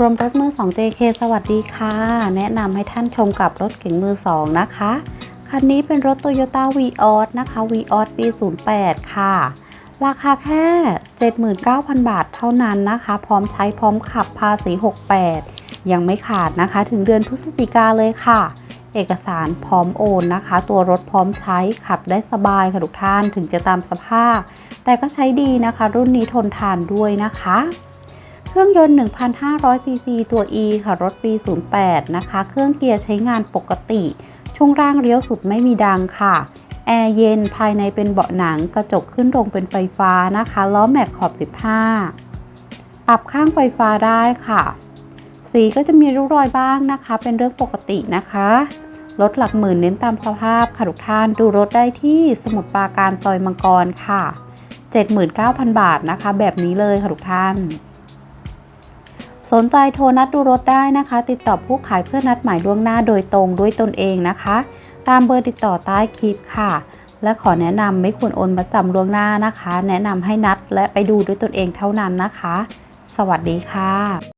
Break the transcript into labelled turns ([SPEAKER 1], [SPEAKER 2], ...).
[SPEAKER 1] กรมรถมือ 2 JK สวัสดีค่ะ แนะนำให้ท่านชมกับรถเก๋งมือ 2 นะคะ คันนี้เป็นรถ Toyota v ีออสนะคะ v ีออสปี 08 ค่ะ ราคาแค่ 79,000 บาทเท่านั้นนะคะ พร้อมใช้พร้อมขับภาษี 68 ยังไม่ขาดนะคะ ถึงเดือนพฤศจิกาเลยค่ะ เอกสารพร้อมโอนนะคะ ตัวรถพร้อมใช้ขับได้สบายค่ะทุกท่านถึงจะตามสภาพ แต่ก็ใช้ดีนะคะ รุ่นนี้ทนทานด้วยนะคะ เครื่องยนต์ 1,500ซีซีตัว E ค่ะ รถปี 08 นะคะ เครื่องเกียร์ใช้งานปกติ ช่วงล่างเลี้ยวสุดไม่มีดังค่ะ แอร์เย็นภายในเป็นเบาะหนัง กระจกขึ้นลงเป็นไฟฟ้านะคะ ล้อแม็กขอบ 15 ปรับข้างไฟฟ้าได้ค่ะ สีก็จะมีริ้วรอยบ้างนะคะ เป็นเรื่องปกตินะคะรถหลักหมื่นเน้นตามสภาพค่ะทุกท่านดูรถได้ที่สมุทรปราการซอยมังกรค่ะ 79,000 บาทนะคะ แบบนี้เลยค่ะทุกท่าน สนใจโทรนัดดูรถได้นะคะ ติดต่อผู้ขายเพื่อนัดหมายล่วงหน้าโดยตรงด้วยตนเองนะคะ ตามเบอร์ติดต่อใต้คลิปค่ะ และขอแนะนำไม่ควรโอนประจำล่วงหน้านะคะ แนะนำให้นัดและไปดูด้วยตนเองเท่านั้นนะคะ สวัสดีค่ะ